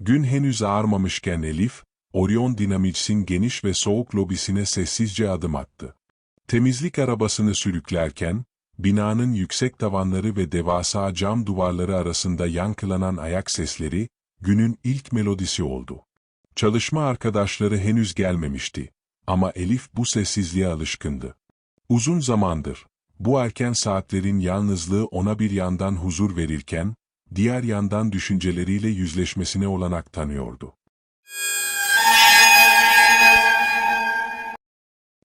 Gün henüz ağarmamışken Elif, Orion Dynamics'in geniş ve soğuk lobisine sessizce adım attı. Temizlik arabasını sürüklerken, binanın yüksek tavanları ve devasa cam duvarları arasında yankılanan ayak sesleri, günün ilk melodisi oldu. Çalışma arkadaşları henüz gelmemişti. Ama Elif bu sessizliğe alışkındı. Uzun zamandır, bu erken saatlerin yalnızlığı ona bir yandan huzur verirken, diğer yandan düşünceleriyle yüzleşmesine olanak tanıyordu.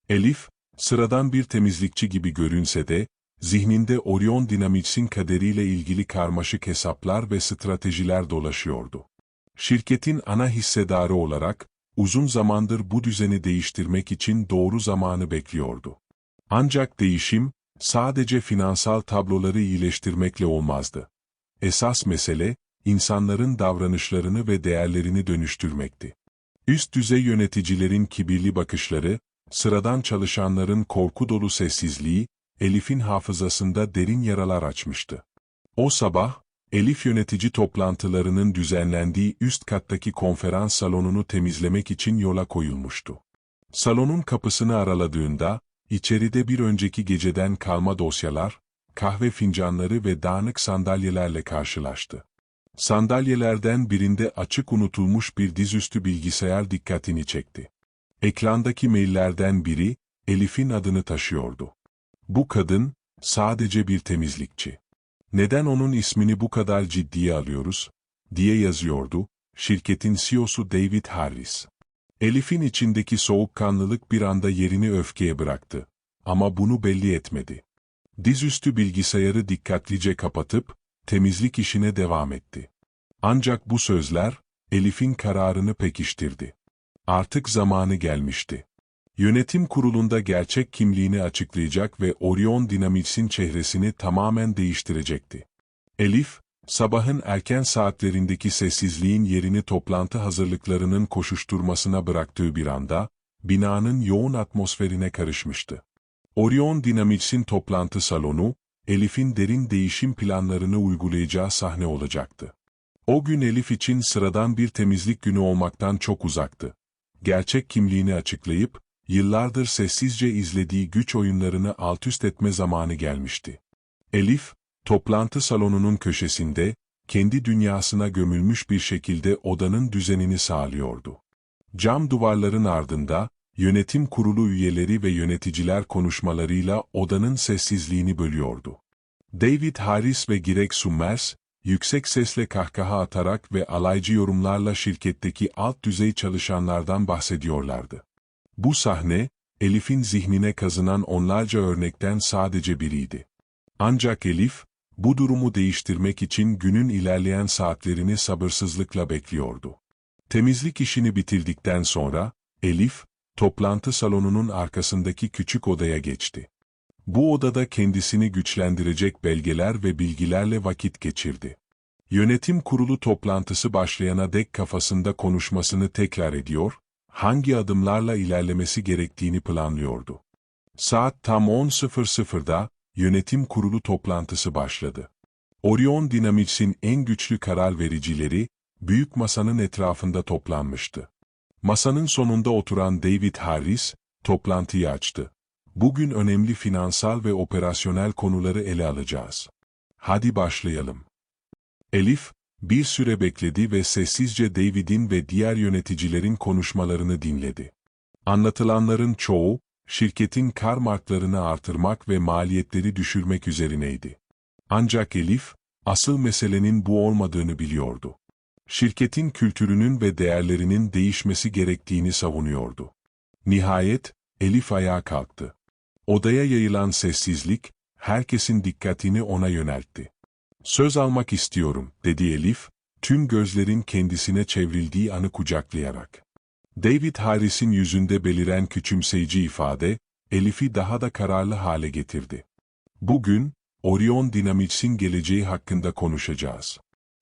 Elif, sıradan bir temizlikçi gibi görünse de, zihninde Orion Dynamics'in kaderiyle ilgili karmaşık hesaplar ve stratejiler dolaşıyordu. Şirketin ana hissedarı olarak, uzun zamandır bu düzeni değiştirmek için doğru zamanı bekliyordu. Ancak değişim, sadece finansal tabloları iyileştirmekle olmazdı. Esas mesele, insanların davranışlarını ve değerlerini dönüştürmekti. Üst düzey yöneticilerin kibirli bakışları, sıradan çalışanların korku dolu sessizliği, Elif'in hafızasında derin yaralar açmıştı. O sabah, Elif yönetici toplantılarının düzenlendiği üst kattaki konferans salonunu temizlemek için yola koyulmuştu. Salonun kapısını araladığında, içeride bir önceki geceden kalma dosyalar, kahve fincanları ve dağınık sandalyelerle karşılaştı. Sandalyelerden birinde açık unutulmuş bir dizüstü bilgisayar dikkatini çekti. Eklandaki maillerden biri, Elif'in adını taşıyordu. Bu kadın, sadece bir temizlikçi. Neden onun ismini bu kadar ciddiye alıyoruz? diye yazıyordu, şirketin CEO'su David Harris. Elif'in içindeki soğukkanlılık bir anda yerini öfkeye bıraktı. Ama bunu belli etmedi. Dizüstü bilgisayarı dikkatlice kapatıp, temizlik işine devam etti. Ancak bu sözler, Elif'in kararını pekiştirdi. Artık zamanı gelmişti. Yönetim kurulunda gerçek kimliğini açıklayacak ve Orion Dynamics'in çehresini tamamen değiştirecekti. Elif, sabahın erken saatlerindeki sessizliğin yerini toplantı hazırlıklarının koşuşturmasına bıraktığı bir anda, binanın yoğun atmosferine karışmıştı. Orion Dynamics'in toplantı salonu, Elif'in derin değişim planlarını uygulayacağı sahne olacaktı. O gün Elif için sıradan bir temizlik günü olmaktan çok uzaktı. Gerçek kimliğini açıklayıp, yıllardır sessizce izlediği güç oyunlarını altüst etme zamanı gelmişti. Elif, toplantı salonunun köşesinde, kendi dünyasına gömülmüş bir şekilde odanın düzenini sağlıyordu. Cam duvarların ardında, yönetim kurulu üyeleri ve yöneticiler konuşmalarıyla odanın sessizliğini bölüyordu. David Harris ve Greg Summers, yüksek sesle kahkaha atarak ve alaycı yorumlarla şirketteki alt düzey çalışanlardan bahsediyorlardı. Bu sahne, Elif'in zihnine kazınan onlarca örnekten sadece biriydi. Ancak Elif, bu durumu değiştirmek için günün ilerleyen saatlerini sabırsızlıkla bekliyordu. Temizlik işini bitirdikten sonra, Elif, toplantı salonunun arkasındaki küçük odaya geçti. Bu odada kendisini güçlendirecek belgeler ve bilgilerle vakit geçirdi. Yönetim kurulu toplantısı başlayana dek kafasında konuşmasını tekrar ediyor, hangi adımlarla ilerlemesi gerektiğini planlıyordu. Saat tam 10.00'da yönetim kurulu toplantısı başladı. Orion Dynamics'in en güçlü karar vericileri, büyük masanın etrafında toplanmıştı. Masanın sonunda oturan David Harris, toplantıyı açtı. Bugün önemli finansal ve operasyonel konuları ele alacağız. Hadi başlayalım. Elif, bir süre bekledi ve sessizce David'in ve diğer yöneticilerin konuşmalarını dinledi. Anlatılanların çoğu, şirketin kar marklarını artırmak ve maliyetleri düşürmek üzerineydi. Ancak Elif, asıl meselenin bu olmadığını biliyordu. Şirketin kültürünün ve değerlerinin değişmesi gerektiğini savunuyordu. Nihayet, Elif ayağa kalktı. Odaya yayılan sessizlik, herkesin dikkatini ona yöneltti. Söz almak istiyorum, dedi Elif, tüm gözlerin kendisine çevrildiği anı kucaklayarak. David Harris'in yüzünde beliren küçümseyici ifade, Elif'i daha da kararlı hale getirdi. Bugün, Orion Dynamics'in geleceği hakkında konuşacağız.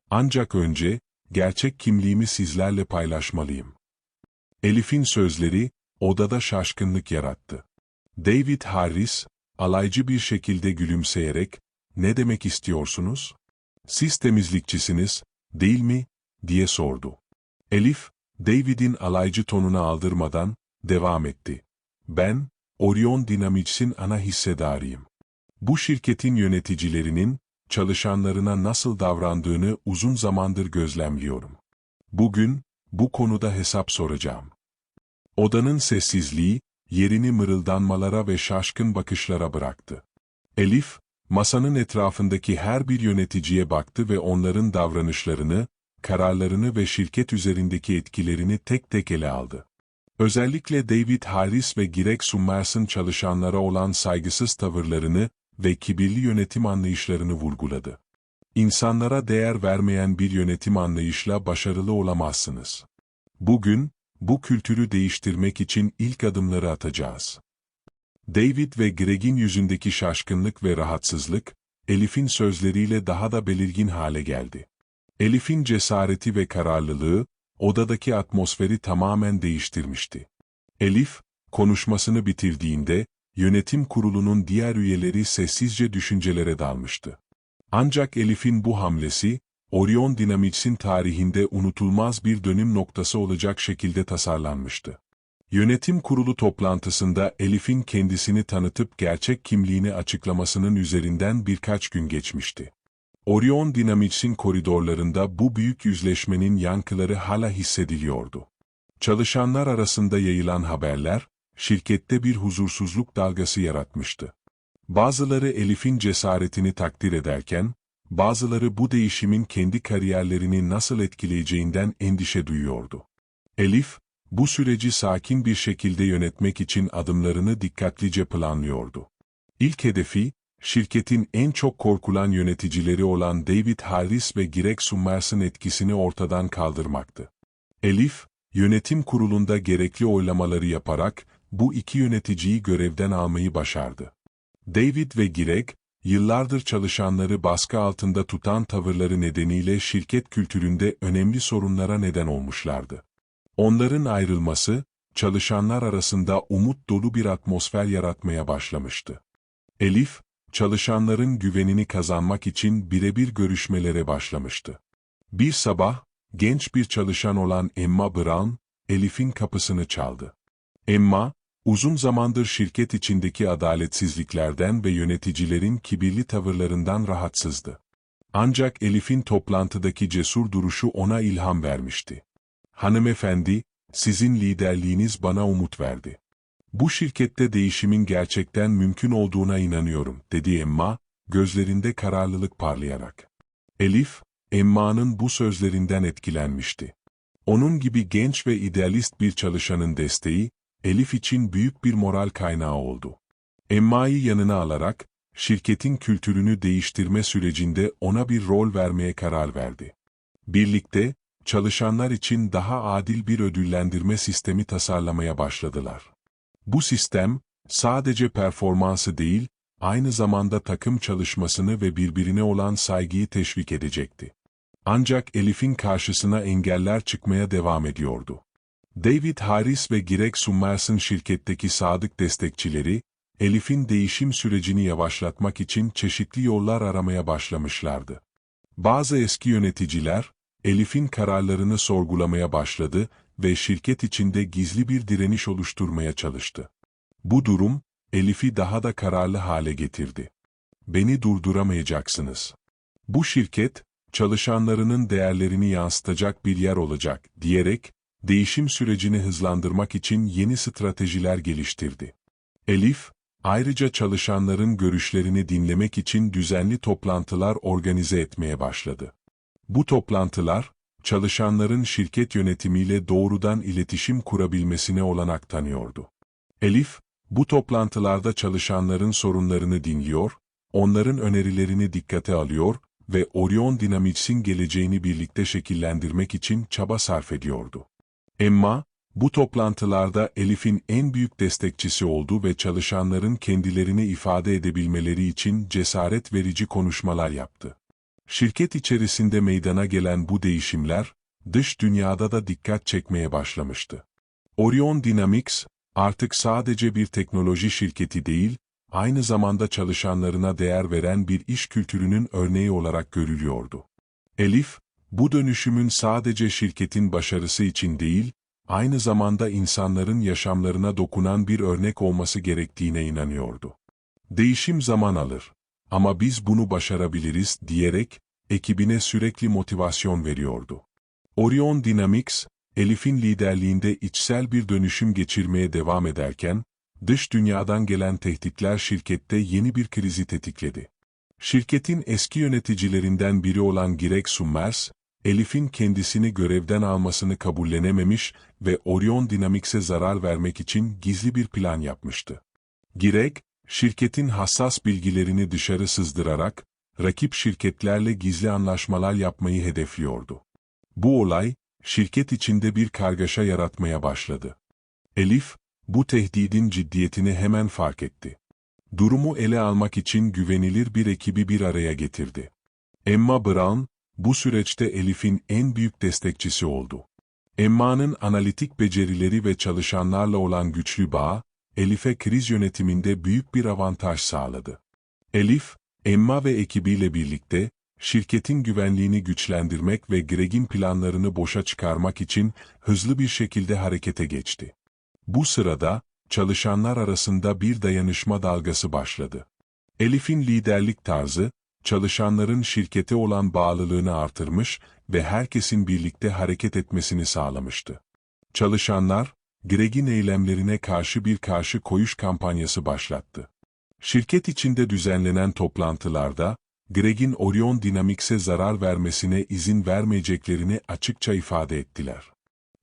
Ancak önce, gerçek kimliğimi sizlerle paylaşmalıyım. Elif'in sözleri, odada şaşkınlık yarattı. David Harris, alaycı bir şekilde gülümseyerek, ne demek istiyorsunuz? Siz temizlikçisiniz, değil mi? diye sordu. Elif, David'in alaycı tonuna aldırmadan, devam etti. Ben, Orion Dynamics'in ana hissedarıyım. Bu şirketin yöneticilerinin, çalışanlarına nasıl davrandığını uzun zamandır gözlemliyorum. Bugün, bu konuda hesap soracağım. Odanın sessizliği, yerini mırıldanmalara ve şaşkın bakışlara bıraktı. Elif, masanın etrafındaki her bir yöneticiye baktı ve onların davranışlarını, kararlarını ve şirket üzerindeki etkilerini tek tek ele aldı. Özellikle David Harris ve Greg Summers'ın çalışanlara olan saygısız tavırlarını ve kibirli yönetim anlayışlarını vurguladı. İnsanlara değer vermeyen bir yönetim anlayışla başarılı olamazsınız. Bugün, bu kültürü değiştirmek için ilk adımları atacağız. David ve Greg'in yüzündeki şaşkınlık ve rahatsızlık, Elif'in sözleriyle daha da belirgin hale geldi. Elif'in cesareti ve kararlılığı, odadaki atmosferi tamamen değiştirmişti. Elif, konuşmasını bitirdiğinde, yönetim kurulunun diğer üyeleri sessizce düşüncelere dalmıştı. Ancak Elif'in bu hamlesi, Orion Dynamics'in tarihinde unutulmaz bir dönüm noktası olacak şekilde tasarlanmıştı. Yönetim kurulu toplantısında Elif'in kendisini tanıtıp gerçek kimliğini açıklamasının üzerinden birkaç gün geçmişti. Orion Dynamics'in koridorlarında bu büyük yüzleşmenin yankıları hala hissediliyordu. Çalışanlar arasında yayılan haberler, şirkette bir huzursuzluk dalgası yaratmıştı. Bazıları Elif'in cesaretini takdir ederken, bazıları bu değişimin kendi kariyerlerini nasıl etkileyeceğinden endişe duyuyordu. Elif, bu süreci sakin bir şekilde yönetmek için adımlarını dikkatlice planlıyordu. İlk hedefi, şirketin en çok korkulan yöneticileri olan David Harris ve Greg Summers'ın etkisini ortadan kaldırmaktı. Elif, yönetim kurulunda gerekli oylamaları yaparak bu iki yöneticiyi görevden almayı başardı. David ve Greg, yıllardır çalışanları baskı altında tutan tavırları nedeniyle şirket kültüründe önemli sorunlara neden olmuşlardı. Onların ayrılması, çalışanlar arasında umut dolu bir atmosfer yaratmaya başlamıştı. Elif, çalışanların güvenini kazanmak için birebir görüşmelere başlamıştı. Bir sabah, genç bir çalışan olan Emma Brown, Elif'in kapısını çaldı. Emma, uzun zamandır şirket içindeki adaletsizliklerden ve yöneticilerin kibirli tavırlarından rahatsızdı. Ancak Elif'in toplantıdaki cesur duruşu ona ilham vermişti. Hanımefendi, sizin liderliğiniz bana umut verdi. Bu şirkette değişimin gerçekten mümkün olduğuna inanıyorum, dedi Emma, gözlerinde kararlılık parlayarak. Elif, Emma'nın bu sözlerinden etkilenmişti. Onun gibi genç ve idealist bir çalışanın desteği, Elif için büyük bir moral kaynağı oldu. Emma'yı yanına alarak, şirketin kültürünü değiştirme sürecinde ona bir rol vermeye karar verdi. Birlikte, çalışanlar için daha adil bir ödüllendirme sistemi tasarlamaya başladılar. Bu sistem, sadece performansı değil, aynı zamanda takım çalışmasını ve birbirine olan saygıyı teşvik edecekti. Ancak Elif'in karşısına engeller çıkmaya devam ediyordu. David Harris ve Greg Summers'ın şirketteki sadık destekçileri, Elif'in değişim sürecini yavaşlatmak için çeşitli yollar aramaya başlamışlardı. Bazı eski yöneticiler, Elif'in kararlarını sorgulamaya başladı ve şirket içinde gizli bir direniş oluşturmaya çalıştı. Bu durum, Elif'i daha da kararlı hale getirdi. Beni durduramayacaksınız. Bu şirket, çalışanlarının değerlerini yansıtacak bir yer olacak, diyerek, değişim sürecini hızlandırmak için yeni stratejiler geliştirdi. Elif, ayrıca çalışanların görüşlerini dinlemek için düzenli toplantılar organize etmeye başladı. Bu toplantılar, çalışanların şirket yönetimiyle doğrudan iletişim kurabilmesine olanak tanıyordu. Elif, bu toplantılarda çalışanların sorunlarını dinliyor, onların önerilerini dikkate alıyor ve Orion Dynamics'in geleceğini birlikte şekillendirmek için çaba sarf ediyordu. Emma, bu toplantılarda Elif'in en büyük destekçisi oldu ve çalışanların kendilerini ifade edebilmeleri için cesaret verici konuşmalar yaptı. Şirket içerisinde meydana gelen bu değişimler, dış dünyada da dikkat çekmeye başlamıştı. Orion Dynamics, artık sadece bir teknoloji şirketi değil, aynı zamanda çalışanlarına değer veren bir iş kültürünün örneği olarak görülüyordu. Elif, Bu dönüşümün sadece şirketin başarısı için değil, aynı zamanda insanların yaşamlarına dokunan bir örnek olması gerektiğine inanıyordu. Değişim zaman alır. Ama biz bunu başarabiliriz diyerek, ekibine sürekli motivasyon veriyordu. Orion Dynamics, Elif'in liderliğinde içsel bir dönüşüm geçirmeye devam ederken, dış dünyadan gelen tehditler şirkette yeni bir krizi tetikledi. Şirketin eski yöneticilerinden biri olan Greg Summers, Elif'in kendisini görevden almasını kabullenememiş ve Orion Dynamics'e zarar vermek için gizli bir plan yapmıştı. Greg, şirketin hassas bilgilerini dışarı sızdırarak, rakip şirketlerle gizli anlaşmalar yapmayı hedefliyordu. Bu olay, şirket içinde bir kargaşa yaratmaya başladı. Elif, bu tehdidin ciddiyetini hemen fark etti. Durumu ele almak için güvenilir bir ekibi bir araya getirdi. Emma Brown, bu süreçte Elif'in en büyük destekçisi oldu. Emma'nın analitik becerileri ve çalışanlarla olan güçlü bağ, Elif'e kriz yönetiminde büyük bir avantaj sağladı. Elif, Emma ve ekibiyle birlikte, şirketin güvenliğini güçlendirmek ve Greg'in planlarını boşa çıkarmak için hızlı bir şekilde harekete geçti. Bu sırada, çalışanlar arasında bir dayanışma dalgası başladı. Elif'in liderlik tarzı, çalışanların şirkete olan bağlılığını artırmış ve herkesin birlikte hareket etmesini sağlamıştı. Çalışanlar, Greg'in eylemlerine karşı bir karşı koyuş kampanyası başlattı. Şirket içinde düzenlenen toplantılarda, Greg'in Orion Dynamics'e zarar vermesine izin vermeyeceklerini açıkça ifade ettiler.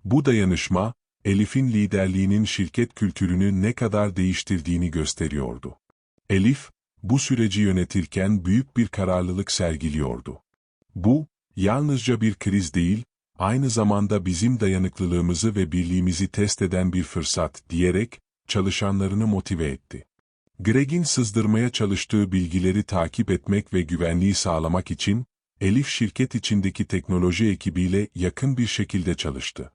Bu dayanışma, Elif'in liderliğinin şirket kültürünü ne kadar değiştirdiğini gösteriyordu. Elif, bu süreci yönetirken büyük bir kararlılık sergiliyordu. Bu, yalnızca bir kriz değil, aynı zamanda bizim dayanıklılığımızı ve birliğimizi test eden bir fırsat diyerek, çalışanlarını motive etti. Greg'in sızdırmaya çalıştığı bilgileri takip etmek ve güvenliği sağlamak için, Elif şirket içindeki teknoloji ekibiyle yakın bir şekilde çalıştı.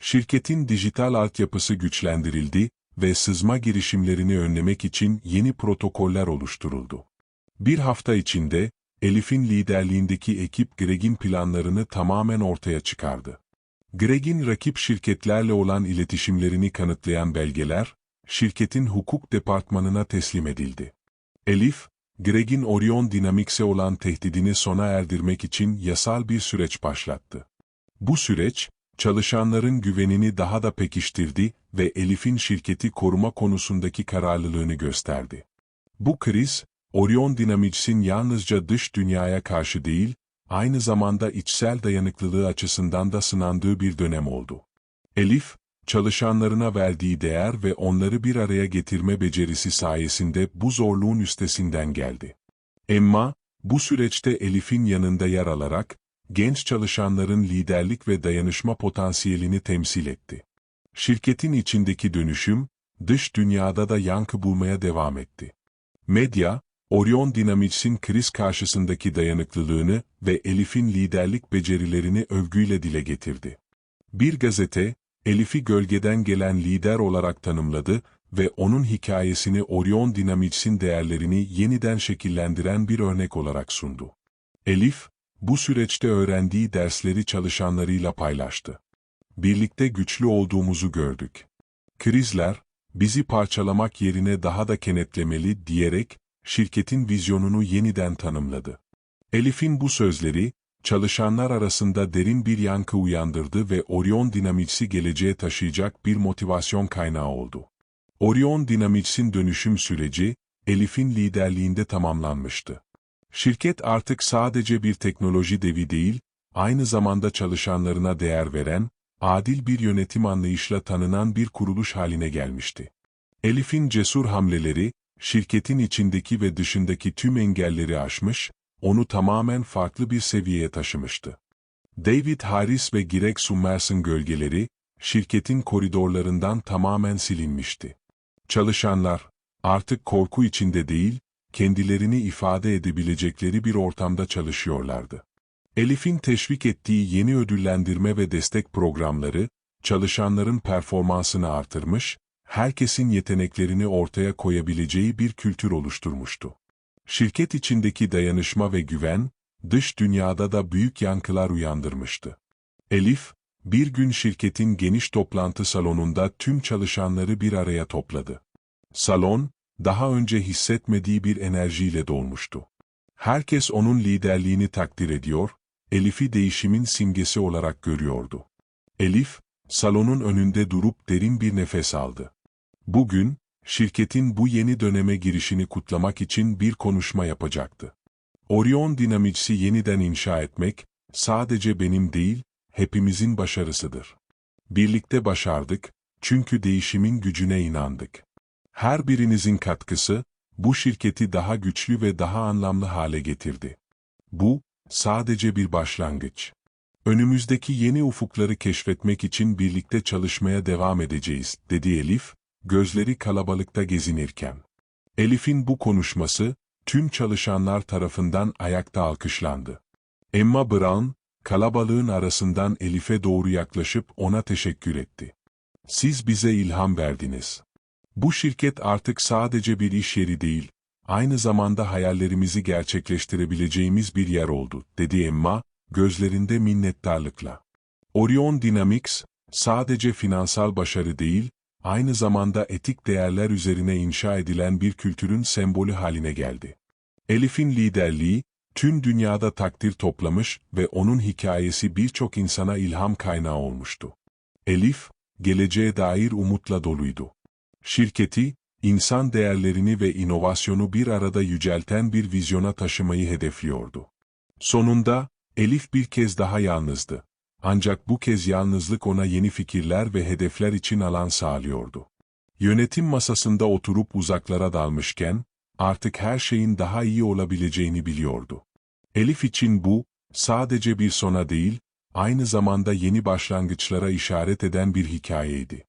Şirketin dijital altyapısı güçlendirildi ve sızma girişimlerini önlemek için yeni protokoller oluşturuldu. Bir hafta içinde, Elif'in liderliğindeki ekip Greg'in planlarını tamamen ortaya çıkardı. Greg'in rakip şirketlerle olan iletişimlerini kanıtlayan belgeler, şirketin hukuk departmanına teslim edildi. Elif, Greg'in Orion Dynamics'e olan tehdidini sona erdirmek için yasal bir süreç başlattı. Bu süreç, çalışanların güvenini daha da pekiştirdi ve Elif'in şirketi koruma konusundaki kararlılığını gösterdi. Bu kriz, Orion Dynamics'in yalnızca dış dünyaya karşı değil, aynı zamanda içsel dayanıklılığı açısından da sınandığı bir dönem oldu. Elif, çalışanlarına verdiği değer ve onları bir araya getirme becerisi sayesinde bu zorluğun üstesinden geldi. Emma, bu süreçte Elif'in yanında yer alarak, genç çalışanların liderlik ve dayanışma potansiyelini temsil etti. Şirketin içindeki dönüşüm, dış dünyada da yankı bulmaya devam etti. Medya, Orion Dynamics'in kriz karşısındaki dayanıklılığını ve Elif'in liderlik becerilerini övgüyle dile getirdi. Bir gazete, Elif'i gölgeden gelen lider olarak tanımladı ve onun hikayesini Orion Dynamics'in değerlerini yeniden şekillendiren bir örnek olarak sundu. Elif, bu süreçte öğrendiği dersleri çalışanlarıyla paylaştı. Birlikte güçlü olduğumuzu gördük. Krizler, bizi parçalamak yerine daha da kenetlemeli diyerek, şirketin vizyonunu yeniden tanımladı. Elif'in bu sözleri, çalışanlar arasında derin bir yankı uyandırdı ve Orion Dynamics'i geleceğe taşıyacak bir motivasyon kaynağı oldu. Orion Dynamics'in dönüşüm süreci, Elif'in liderliğinde tamamlanmıştı. Şirket artık sadece bir teknoloji devi değil, aynı zamanda çalışanlarına değer veren, adil bir yönetim anlayışla tanınan bir kuruluş haline gelmişti. Elif'in cesur hamleleri, şirketin içindeki ve dışındaki tüm engelleri aşmış, onu tamamen farklı bir seviyeye taşımıştı. David Harris ve Greg Summers'ın gölgeleri, şirketin koridorlarından tamamen silinmişti. Çalışanlar, artık korku içinde değil, kendilerini ifade edebilecekleri bir ortamda çalışıyorlardı. Elif'in teşvik ettiği yeni ödüllendirme ve destek programları, çalışanların performansını artırmış, herkesin yeteneklerini ortaya koyabileceği bir kültür oluşturmuştu. Şirket içindeki dayanışma ve güven, dış dünyada da büyük yankılar uyandırmıştı. Elif, bir gün şirketin geniş toplantı salonunda tüm çalışanları bir araya topladı. Salon, daha önce hissetmediği bir enerjiyle dolmuştu. Herkes onun liderliğini takdir ediyor, Elif'i değişimin simgesi olarak görüyordu. Elif, salonun önünde durup derin bir nefes aldı. Bugün, şirketin bu yeni döneme girişini kutlamak için bir konuşma yapacaktı. Orion Dynamics'i yeniden inşa etmek, sadece benim değil, hepimizin başarısıdır. Birlikte başardık, çünkü değişimin gücüne inandık. Her birinizin katkısı, bu şirketi daha güçlü ve daha anlamlı hale getirdi. Bu, sadece bir başlangıç. Önümüzdeki yeni ufukları keşfetmek için birlikte çalışmaya devam edeceğiz, dedi Elif, gözleri kalabalıkta gezinirken. Elif'in bu konuşması, tüm çalışanlar tarafından ayakta alkışlandı. Emma Brown, kalabalığın arasından Elif'e doğru yaklaşıp ona teşekkür etti. Siz bize ilham verdiniz. Bu şirket artık sadece bir iş yeri değil, aynı zamanda hayallerimizi gerçekleştirebileceğimiz bir yer oldu, dedi Emma, gözlerinde minnettarlıkla. Orion Dynamics, sadece finansal başarı değil, aynı zamanda etik değerler üzerine inşa edilen bir kültürün sembolü haline geldi. Elif'in liderliği, tüm dünyada takdir toplamış ve onun hikayesi birçok insana ilham kaynağı olmuştu. Elif, geleceğe dair umutla doluydu. Şirketi, insan değerlerini ve inovasyonu bir arada yücelten bir vizyona taşımayı hedefliyordu. Sonunda, Elif bir kez daha yalnızdı. Ancak bu kez yalnızlık ona yeni fikirler ve hedefler için alan sağlıyordu. Yönetim masasında oturup uzaklara dalmışken, artık her şeyin daha iyi olabileceğini biliyordu. Elif için bu, sadece bir sona değil, aynı zamanda yeni başlangıçlara işaret eden bir hikayeydi.